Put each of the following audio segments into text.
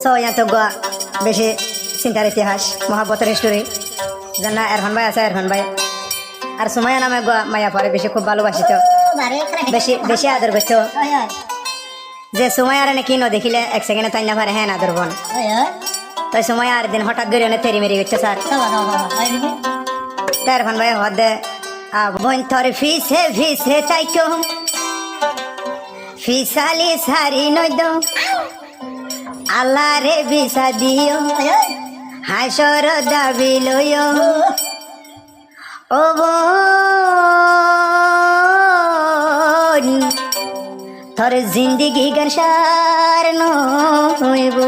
So ইয়াত গোয়া বেশি চিন্তার ইতিহাস মহাব্বতের হিস্টোরি জানা এরফান ভাই আছে এরফান ভাই আর সুমাইয়া নামে গোয়া মায়া পরে বেশি খুব ভালোবাসিত বেশি বেশি আদর করতো যে সুমাইয়ার নাকি ন দেখিলে এক সেকেন্ডে তাই না পারে হ্যাঁ আদর বোন। তাই সুমাইয়া আর দিন হঠাৎ করে অনেক তেরি মেরি করছে স্যার তার ভান ভাই হদ দে। বোন তোর ফিসে ফিসে তাই কম ফিসালি সারি নই দো আল্লাহ রে বিসা দিও। হাসর দাবি লইও। ও তোর জিন্দিগি গান সার নইব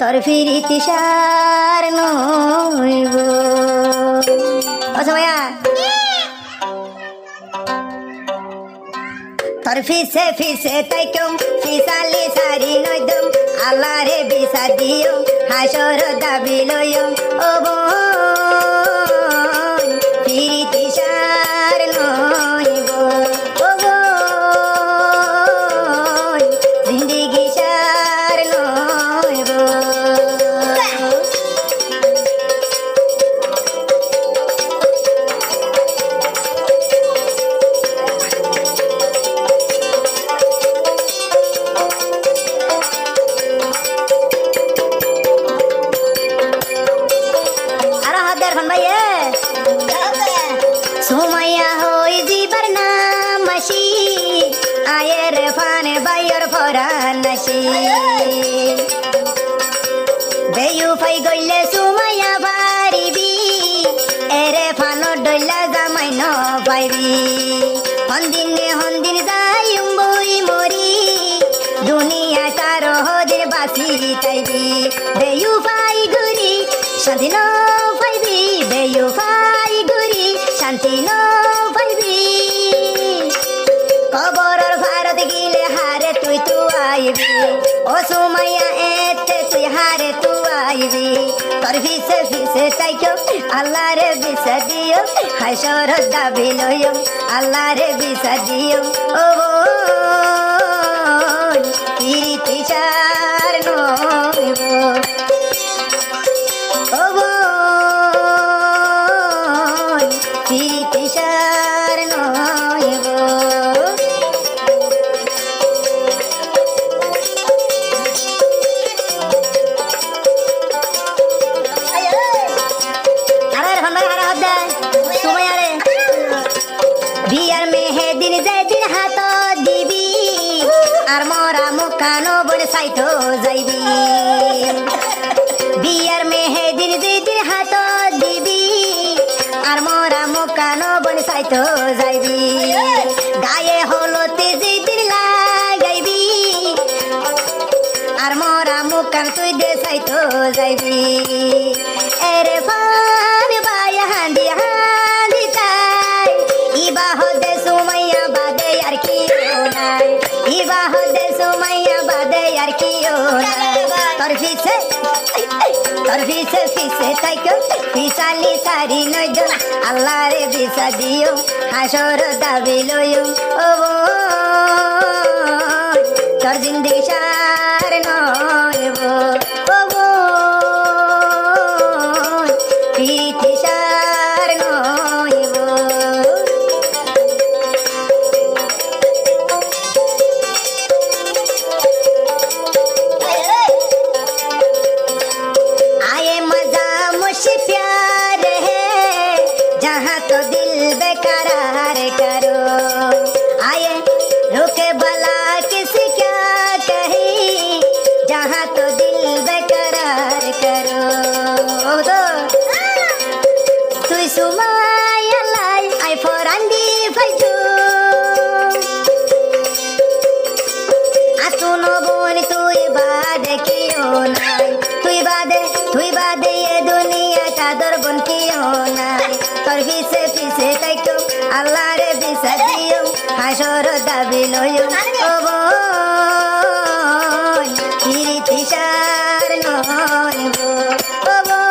তোর ফিরিতি সার নইব আচ্ছা ভাইয়া তোর ফিসে ফিসে তাই কেউ ফিসালি সারি নইদম আল্লাহ রে বিসা দিও হাসর দাবি লইও ও ফরান নাসি বেয়ু ফাই গইলে সুমাইয়া পারিবি এরে ফানো ডইলা জামাই ন পাইবি হন্দিনে হন্দিন যাইম বই মরি দুনিয়া তার হদিন বাসি তাইবি বেয়ু ফাই গুরি শান্তি ন পাইবি বেয়ু ফাই শান্তি ন তোর ভিসে ভিসে তাইকো আল্লাহ রে ভিসা দিও। হাসর দাবি লইও আল্লাহ রে ভিসা দিও। ও কীর্তি চার নইব মরা মুখানো সাইতো যাইবি। বিয়ার মেহে দিন যে হাত দিবি। আর মরা মুখানো বলে সাইতো যাইবি। গায়ে হলতে দিন লাগাইবি। আর মরা মুখান তুই দে সাইতো যাইবি। এরে ফান তোর ফিসে ফিসে তাইকো ফিসালি সারি নইদ আল্লাহ রে বিসা দিও, হাসর দাবি লইও। ও তোর জিন্দি তুই সুমাইয়া লাই আই ফরান্দি ফাইজু আতুনো বোন তুই বাদে কিও নাই তুই বাদে তুই বাদে এ দুনিয়া চাদর বোন তোর ফিসে ফিসে তাইকো আল্লাহ বিসা দিও হাসর দাবি লইও ও বোন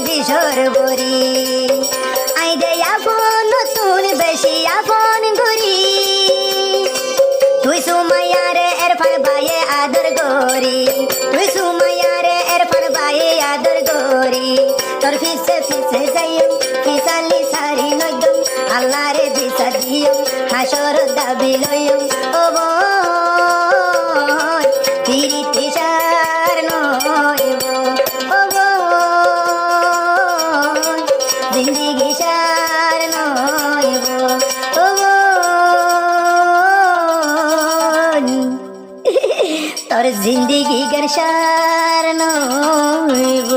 বুঝি সরবরি আইদে আপন নতুন বেশি আপন ঘুরি তুই সুমাইয়া রে এর ফল বায়ে আদর গরি তুই সুমাইয়া রে এর ফল বায়ে আদর গরি তোর ফিসে ফিসে যাইম ফিসালি সারি নজম আল্লাহ রে দিশা দিয়ম হাসর দাবি লইম জিন্দিগি গর সার নইব